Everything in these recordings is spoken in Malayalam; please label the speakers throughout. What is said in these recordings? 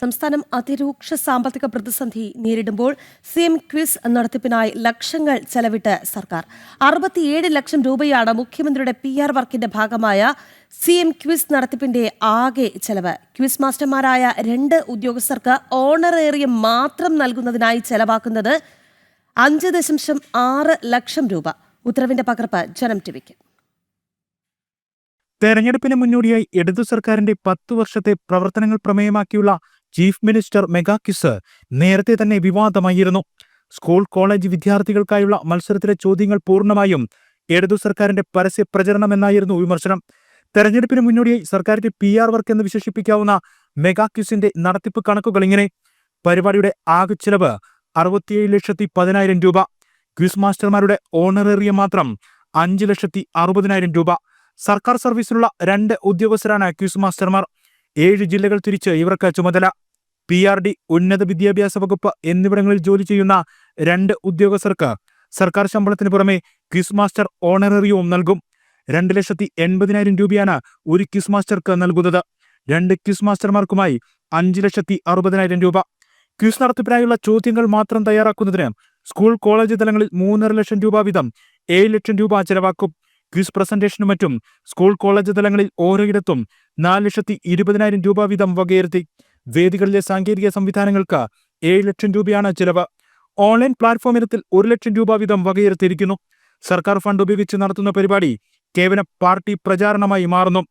Speaker 1: സംസ്ഥാനം അതിരൂക്ഷ സാമ്പത്തിക പ്രതിസന്ധി നേരിടുമ്പോൾ സി എം ക്വിസ് നടത്തിപ്പിനായി ലക്ഷങ്ങൾ ചെലവിട്ട് സർക്കാർ. അറുപത്തിയേഴ് ലക്ഷം രൂപയാണ് മുഖ്യമന്ത്രിയുടെ പി ആർ വർക്കിന്റെ ഭാഗമായ സി എം ക്വിസ് നടത്തിപ്പിന്റെ ആകെ ചെലവ്. ക്വിസ് മാസ്റ്റർമാരായ രണ്ട് ഉദ്യോഗസ്ഥർക്ക് ഓണറേറിയം മാത്രം നൽകുന്നതിനായി ചെലവാക്കുന്നത് അഞ്ച് ദശാംശം ആറ് ലക്ഷം രൂപ. ഉത്തരവിന്റെ പകർപ്പ് ജനം ടിവിക്ക്.
Speaker 2: തെരഞ്ഞെടുപ്പിന് മുന്നോടിയായി ഇടതു സർക്കാരിന്റെ പത്തു വർഷത്തെ പ്രവർത്തനങ്ങൾ പ്രമേയമാക്കിയുള്ള ചീഫ് മിനിസ്റ്റർ മെഗാ കിസ് നേരത്തെ തന്നെ വിവാദമായിരുന്നു. സ്കൂൾ കോളേജ് വിദ്യാർത്ഥികൾക്കായുള്ള മത്സരത്തിലെ ചോദ്യങ്ങൾ പൂർണമായും ഇടതു സർക്കാരിന്റെ പരസ്യ പ്രചരണമെന്നായിരുന്നു വിമർശനം. തെരഞ്ഞെടുപ്പിന് മുന്നോടിയായി സർക്കാരിന്റെ പി ആർ വർക്ക് എന്ന് വിശേഷിപ്പിക്കാവുന്ന മെഗാ ക്യൂസിന്റെ നടത്തിപ്പ് കണക്കുകൾ ഇങ്ങനെ. പരിപാടിയുടെ ആകെ ചിലവ് അറുപത്തിയേഴ് ലക്ഷത്തി പതിനായിരം രൂപ. ക്യൂസ് മാസ്റ്റർമാരുടെ ഓണറേറിയം മാത്രം അഞ്ച് ലക്ഷത്തി അറുപതിനായിരം രൂപ. സർക്കാർ സർവീസിലുള്ള രണ്ട് ഉദ്യോഗസ്ഥരാണ് ക്യൂസ് മാസ്റ്റർമാർ. ഏഴ് ജില്ലകൾ തിരിച്ച് ഇവർക്ക് ചുമതല. പി ആർ ഡി ഉന്നത വിദ്യാഭ്യാസ വകുപ്പ് എന്നിവിടങ്ങളിൽ ജോലി ചെയ്യുന്ന രണ്ട് ഉദ്യോഗസ്ഥർക്ക് സർക്കാർ ശമ്പളത്തിന് പുറമെ ക്വിസ് മാസ്റ്റർ ഓണററിയവും നൽകും. രണ്ട് ലക്ഷത്തി എൺപതിനായിരം രൂപയാണ് ഒരു ക്വിസ് മാസ്റ്റർക്ക് നൽകുന്നത്. രണ്ട് ക്വിസ് മാസ്റ്റർമാർക്കുമായി അഞ്ച് ലക്ഷത്തി അറുപതിനായിരം രൂപ. ക്വിസ് നടത്തിപ്പിനായുള്ള ചോദ്യങ്ങൾ മാത്രം തയ്യാറാക്കുന്നതിന് സ്കൂൾ കോളേജ് തലങ്ങളിൽ മൂന്നര ലക്ഷം രൂപ വീതം ഏഴ് ലക്ഷം രൂപ ചെലവാക്കും. ക്വിസ് പ്രസന്റേഷനും മറ്റും സ്കൂൾ കോളേജ് തലങ്ങളിൽ ഓരോയിടത്തും നാല് ലക്ഷത്തി ഇരുപതിനായിരം രൂപ വീതം വകയിരുത്തി. വേദികളിലെ സാങ്കേതിക സംവിധാനങ്ങൾക്ക് ഏഴ് ലക്ഷം രൂപയാണ് ചിലവ്. ഓൺലൈൻ പ്ലാറ്റ്ഫോം ഇനത്തിൽ ഒരു ലക്ഷം രൂപ വീതം വകയിരുത്തിയിരിക്കുന്നു. സർക്കാർ ഫണ്ട് ഉപയോഗിച്ച് നടത്തുന്ന പരിപാടി കേവലം പാർട്ടി പ്രചാരണമായി മാറുന്നു.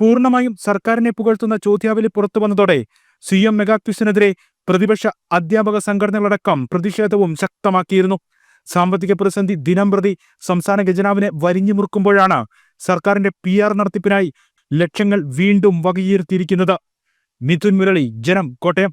Speaker 2: പൂർണമായും സർക്കാരിനെ പുകഴ്ത്തുന്ന ചോദ്യാവലി പുറത്തു വന്നതോടെ സി എം മെഗാക്വിസിനെതിരെ പ്രതിപക്ഷ അധ്യാപക സംഘടനകളടക്കം പ്രതിഷേധവും ശക്തമാക്കിയിരുന്നു. സാമ്പത്തിക പ്രതിസന്ധി ദിനം പ്രതി സംസ്ഥാന ഖജനാവിനെ വരിഞ്ഞു മുറുക്കുമ്പോഴാണ് സർക്കാരിന്റെ പി ആർ നടത്തിപ്പിനായി ലക്ഷ്യങ്ങൾ വീണ്ടും വകയിരുത്തിയിരിക്കുന്നത്. మిథున్ మురళి జనం కోటయం.